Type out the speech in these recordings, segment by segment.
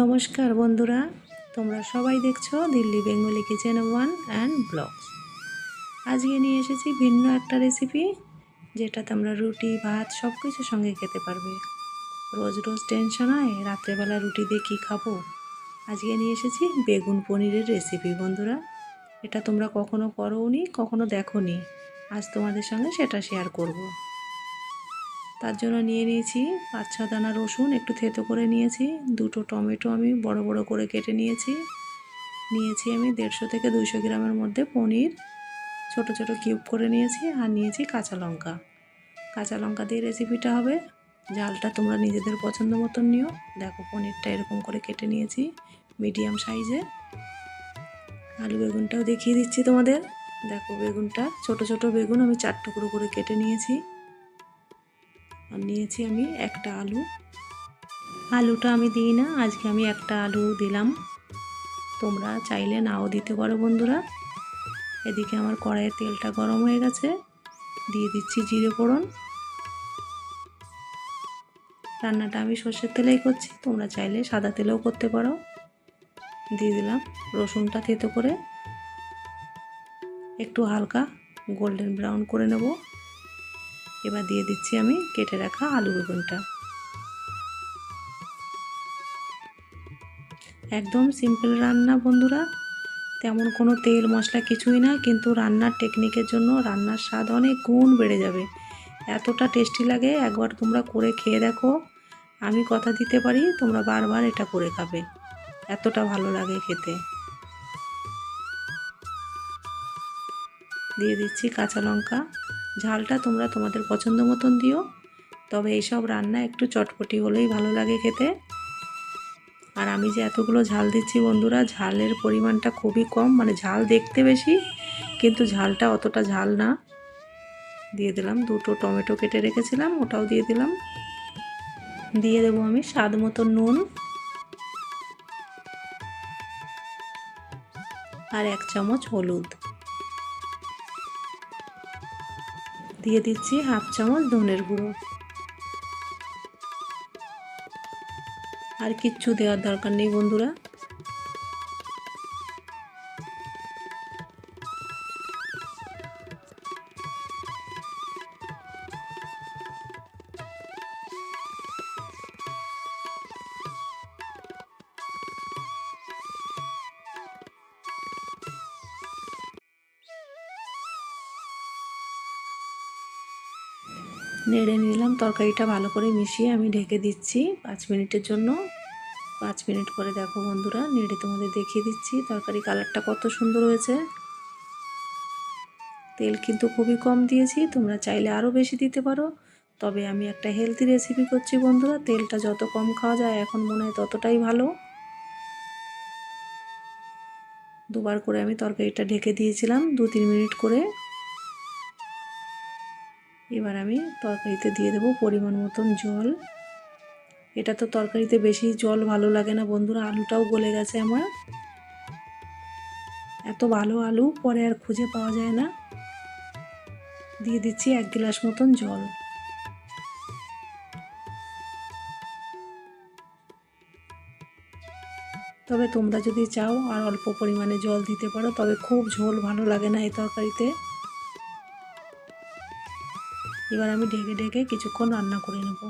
নমস্কার বন্ধুরা, তোমরা সবাই দেখছ Delhi Bengali kitchen one and vlogs. আজকে নিয়ে এসেছি ভিন্ন একটা রেসিপি যেটা তোমরা রুটি, ভাত সব কিছুর সঙ্গে খেতে পারবে। রোজ রোজ টেনশন হয়, রাত্রেবেলা রুটি দিয়ে কী খাব? আজকে নিয়ে এসেছি বেগুন পনিরের রেসিপি বন্ধুরা। এটা তোমরা কখনো করোনি, কখনো দেখোনি। আজ তোমাদের সঙ্গে সেটা শেয়ার করব। তার জন্য নিয়ে নিয়েছি। পাঁচ, ছ দানা রসুন একটু থেতো করে নিয়েছি। দুটো টমেটো আমি বড় বড় করে কেটে নিয়েছি। নিয়েছি আমি দেড়শো থেকে দুইশো গ্রামের মধ্যে পনির। ছোট ছোট কিউব করে নিয়েছি আর নিয়েছি কাঁচা লঙ্কা। কাঁচা লঙ্কা দিয়ে রেসিপিটা হবে। জালটা তোমরা নিজেদের পছন্দ মতন নিও। দেখো পনিরটা এরকম করে কেটে নিয়েছি মিডিয়াম সাইজে। আলু বেগুনটাও দেখিয়ে দিচ্ছি তোমাদের। দেখো বেগুনটা, ছোট ছোট বেগুন আমি চার টুকরো করে কেটে নিয়েছি। আর নিয়েছি আমি একটা আলু। আলুটা আমি দিই না, আজকে আমি একটা আলু দিলাম। তোমরা চাইলে নাও দিতে পারো বন্ধুরা। এদিকে আমার কড়াইয়ের তেলটা গরম হয়ে গেছে। দিয়ে দিচ্ছি জিরে ফোড়ন। রান্নাটা আমি সর্ষের তেলেই করছি, তোমরা চাইলে সাদা তেলেও করতে পারো। দিয়ে দিলাম রসুনটা থেতো করে। একটু হালকা গোল্ডেন ব্রাউন করে নেব। এবার দিয়ে দিচ্ছি আমি কেটে রাখা আলু বেগুনটা। একদম সিম্পল রান্না বন্ধুরা। তেমন কোনো তেল মশলা কিছুই না, কিন্তু রান্নার টেকনিকের জন্য রান্নার স্বাদ অনেক গুণ বেড়ে যাবে। এতটা টেস্টি লাগে, একবার তোমরা করে খেয়ে দেখো। আমি কথা দিতে পারি, তোমরা বারবার এটা করে খাবে। এতটা ভালো লাগে খেতে। দিয়ে দিচ্ছি কাঁচা লঙ্কা। ঝালটা তোমরা তোমাদের পছন্দ মতন দিও। তবে এইসব রান্না একটু চটপটি হলেই ভালো লাগে খেতে। আর আমি যে এতগুলো ঝাল দিচ্ছি বন্ধুরা, ঝালের পরিমাণটা খুবই কম মানে ঝাল দেখতে বেশি, কিন্তু ঝালটা অতটা ঝাল না। দিয়ে দিলাম দুটো টমেটো কেটে রেখেছিলাম, ওটাও দিয়ে দিলাম। দিয়ে দেবো আমি স্বাদ মতো নুন। আর এক চামচ হলুদ। দিয়ে দিচ্ছি হাফ চামচ ধনের গুঁড়ো। আর কিচ্ছু দেওয়ার দরকার নেই বন্ধুরা। নেড়ে নিলাম, তরকারিটা ভালো করে মিশিয়ে আমি ঢেকে দিচ্ছি পাঁচ মিনিটের জন্য। পাঁচ মিনিট করে দেখো বন্ধুরা, নেড়ে তোমাদের দেখিয়ে দিচ্ছি তরকারি কালারটা কত সুন্দর হয়েছে। তেল কিন্তু খুবই কম দিয়েছি, তোমরা চাইলে আরও বেশি দিতে পারো। তবে আমি একটা হেলদি রেসিপি করছি বন্ধুরা, তেলটা যত কম খাওয়া যায় এখন মনে হয় ততটাই ভালো। দুবার করে আমি তরকারিটা ঢেকে দিয়েছিলাম দু তিন মিনিট করে। এবার আমি তরকারিতে দিয়ে দেবো পরিমাণ মতন জল। এটা তো তরকারিতে বেশি জল ভালো লাগে না বন্ধুরা, আলুটাও গলে গেছে আমার। এত ভালো আলু, পরে আর খুঁজে পাওয়া যায় না। দিয়ে দিচ্ছি এক গ্লাস মতন জল। তবে তোমরা যদি চাও আর অল্প পরিমাণে জল দিতে পারো, তবে খুব ঝোল ভালো লাগে না এই তরকারিতে। এবার আমি ঢেকে ঢেকে কিছুক্ষণ রান্না করে নেব।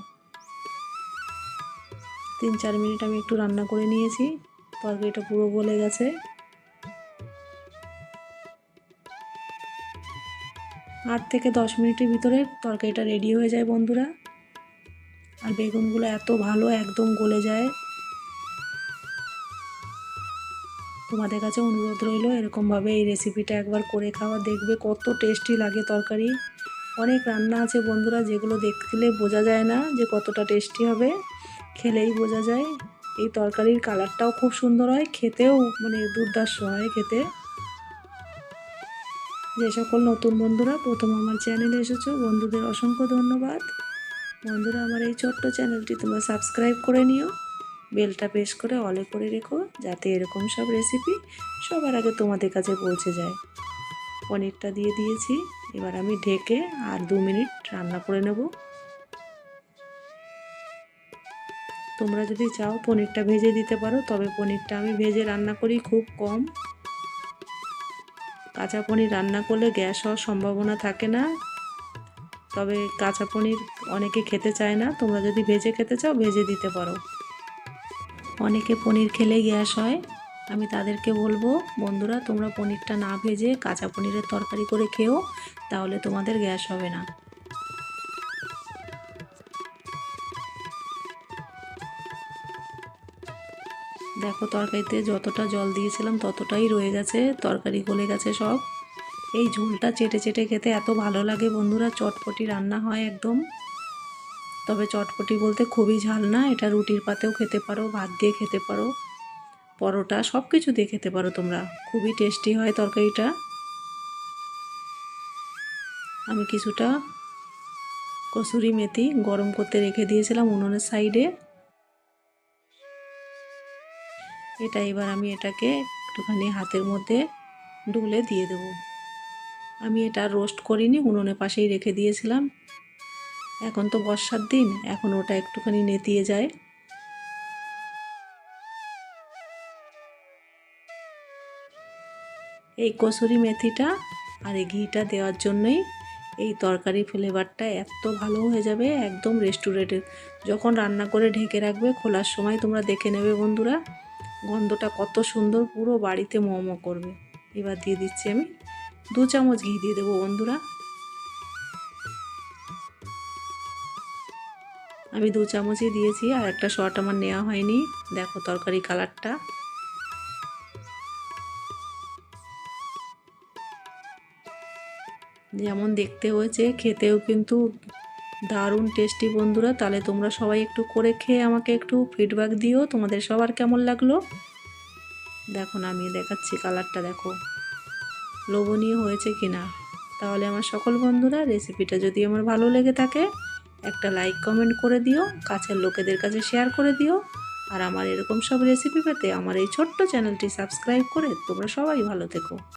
তিন চার মিনিট আমি একটু রান্না করে নিয়েছি, তরকারিটা পুরো গলে গেছে। আট থেকে দশ মিনিটের ভিতরে তরকারিটা রেডি হয়ে যায় বন্ধুরা। আর বেগুনগুলো এত ভালো একদম গলে যায়। তোমাদের কাছে অনুরোধ রইল এরকমভাবে এই রেসিপিটা একবার করে খাওয়া, দেখবে কত টেস্টি লাগে তরকারি। অনেক রান্না আছে বন্ধুরা, যেগুলো দেখলে বোঝা যায় না যে কতটা টেস্টি হবে। খেলেই বোঝা যায়। এই তরকারির কালারটাও খুব সুন্দর হয়, খেতেও মানে দুর্দার্শ হয় খেতে। যে সকল নতুন বন্ধুরা, প্রথম আমার চ্যানেলে এসেছ, বন্ধুদের অসংখ্য ধন্যবাদ। বন্ধুরা, আমার এই ছোট্ট চ্যানেলটি তোমরা সাবস্ক্রাইব করে নিও, বেলটা প্রেস করে অলে করে রেখো, যাতে এরকম সব রেসিপি সবার আগে তোমাদের কাছে পৌঁছে যায়। পনিরটা দিয়ে দিয়েছি। এবার আমি ঢেকে আর দু মিনিট রান্না করে নেব। তোমরা যদি চাও পনিরটা ভেজে দিতে পারো, তবে পনিরটা আমি ভেজে রান্না করি খুব কম। কাঁচা পনির রান্না করলে গ্যাস হওয়ার সম্ভাবনা থাকে না, তবে কাঁচা পনির অনেকে খেতে চায় না। তোমরা যদি ভেজে খেতে চাও, ভেজে দিতে পারো। অনেকে পনির খেলে গ্যাস হয়। আমি তাদেরকে বলব, বন্ধুরা, তোমরা পনিরটা না ভেজে কাঁচা পনিরের তরকারি করে খেও, তাহলে তোমাদের গ্যাস হবে না। দেখো, তরকারিতে যতটা জল দিয়েছিলাম, ততটাই রয়ে গেছে, তরকারি গলে গেছে সব। এই ঝোলটা চেটে চেটে খেতে এত ভালো লাগে বন্ধুরা, চটপটি রান্না হয় একদম। তবে চটপটি বলতে খুবই ঝাল না, এটা রুটির পাতেও খেতে পারো, ভাত দিয়ে খেতে পারো। পরোটা সব কিছু দিয়ে খেতে পারো তোমরা। খুবই টেস্টি হয় তরকারিটা। আমি কিছুটা কসুরি মেথি গরম করতে রেখে দিয়েছিলাম উনুনের সাইডে। এটা এবার আমি এটাকে একটুখানি হাতের মধ্যে ডুলে দিয়ে দেবো। আমি এটা রোস্ট করিনি, উনুনের পাশেই রেখে দিয়েছিলাম। এখন তো বর্ষার দিন, এখন ওটা একটুখানি নেতিয়ে যায়। এই কসুরি মেথিটা আর এই ঘিটা দেওয়ার জন্যই এই তরকারি ফ্লেভারটা এত ভালো হয়ে যাবে একদম রেস্টুরেন্টের যখন রান্না করে ঢেকে রাখবে, খোলার সময় তোমরা দেখে নেবে বন্ধুরা। গন্ধটা কত সুন্দর, পুরো বাড়িতে মোমো করবে। এবার দিয়ে দিচ্ছি আমি দু চামচ ঘি দিয়ে দেবো বন্ধুরা। আমি দু চামচই দিয়েছি আর একটা শট আমার নেওয়া হয়নি। দেখো তরকারি কালারটা। যেমন দেখতে হয়েছে, খেতেও কিন্তু দারুণ টেস্টি বন্ধুরা। তাহলে তোমরা সবাই একটু করে খেয়ে আমাকে একটু ফিডব্যাক দিও, তোমাদের সবার কেমন লাগল? দেখো না, আমি দেখাচ্ছি কালারটা দেখো। লোভনীয় হয়েছে কি না তাহলে আমার সকল বন্ধুরা রেসিপিটা যদি আমার ভালো লেগে থাকে, একটা লাইক কমেন্ট করে দিও, কাছের লোকেদের কাছে শেয়ার করে দিও। আর আমার এরকম সব রেসিপি পেতে আমার এই ছোট্ট চ্যানেলটি সাবস্ক্রাইব করে তোমরা সবাই ভালো থেকো।